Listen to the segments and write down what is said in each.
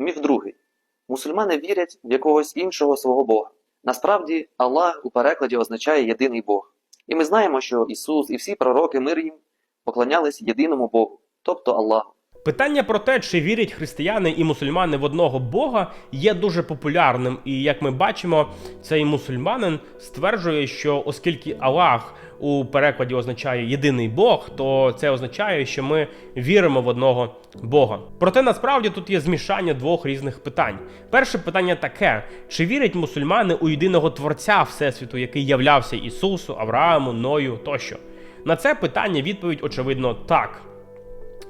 Міф другий. Мусульмани вірять в якогось іншого свого Бога. Насправді, Аллах у перекладі означає єдиний Бог. І ми знаємо, що Ісус і всі пророки мир їм поклонялись єдиному Богу, тобто Аллаху. Питання про те, чи вірять християни і мусульмани в одного Бога, є дуже популярним. І як ми бачимо, цей мусульманин стверджує, що оскільки Аллах у перекладі означає єдиний Бог, то це означає, що ми віримо в одного Бога. Проте насправді тут є змішання двох різних питань. Перше питання таке: чи вірять мусульмани у єдиного творця Всесвіту, який являвся Ісусу, Аврааму, Ною тощо? На це питання відповідь очевидно так.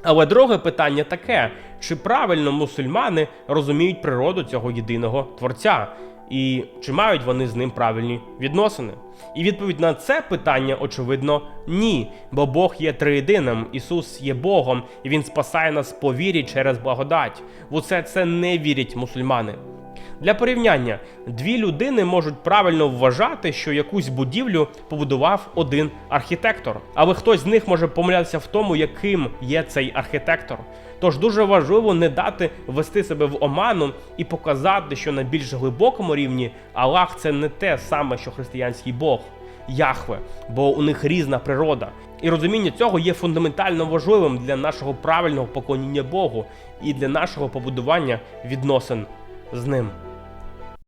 Але друге питання таке: чи правильно мусульмани розуміють природу цього єдиного творця, і чи мають вони з ним правильні відносини? І відповідь на це питання, очевидно, ні. Бо Бог є триєдиним, Ісус є Богом, і Він спасає нас по вірі через благодать. В усе це не вірять мусульмани. Для порівняння, дві людини можуть правильно вважати, що якусь будівлю побудував один архітектор, але хтось з них може помилятися в тому, яким є цей архітектор. Тож дуже важливо не дати ввести себе в оману і показати, що на більш глибокому рівні Аллах це не те саме, що християнський Бог. Яхве, бо у них різна природа. І розуміння цього є фундаментально важливим для нашого правильного поклоніння Богу і для нашого побудування відносин з ним.